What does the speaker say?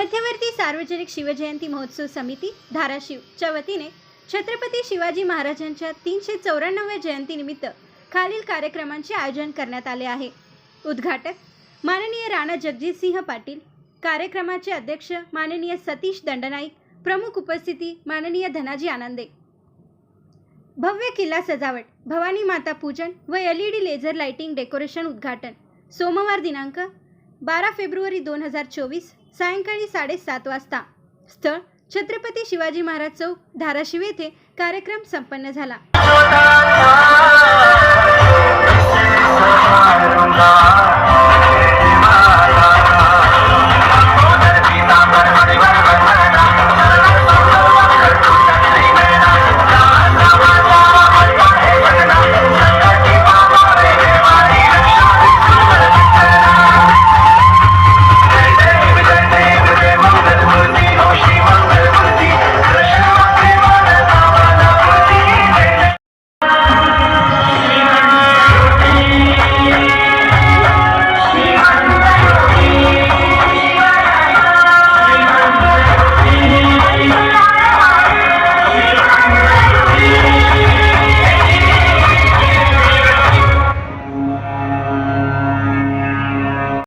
मध्यवर्ती सार्वजनिक शिवजयंती महोत्सव समिती धाराशिवच्या वतीने छत्रपती शिवाजी महाराजांच्या तीनशे चौऱ्याण्णव्या जयंतीनिमित्त खालील कार्यक्रमांचे आयोजन करण्यात आले आहे. उद्घाटक माननीय राणा जगजितसिंह पाटील कार्यक्रमाचे अध्यक्ष माननीय सतीश दंडनाईक प्रमुख उपस्थिती माननीय धनाजी आनंदे. भव्य किल्ला सजावट भवानी माता पूजन व L E D laser lighting decoration उद्घाटन. सोमवार दिनांक बारा फेब्रुवारी दोन हजार चोवीस सायंकाळी साडेसात वाजता. स्थळ छत्रपती शिवाजी महाराज चौक धाराशिव येथे कार्यक्रम संपन्न झाला.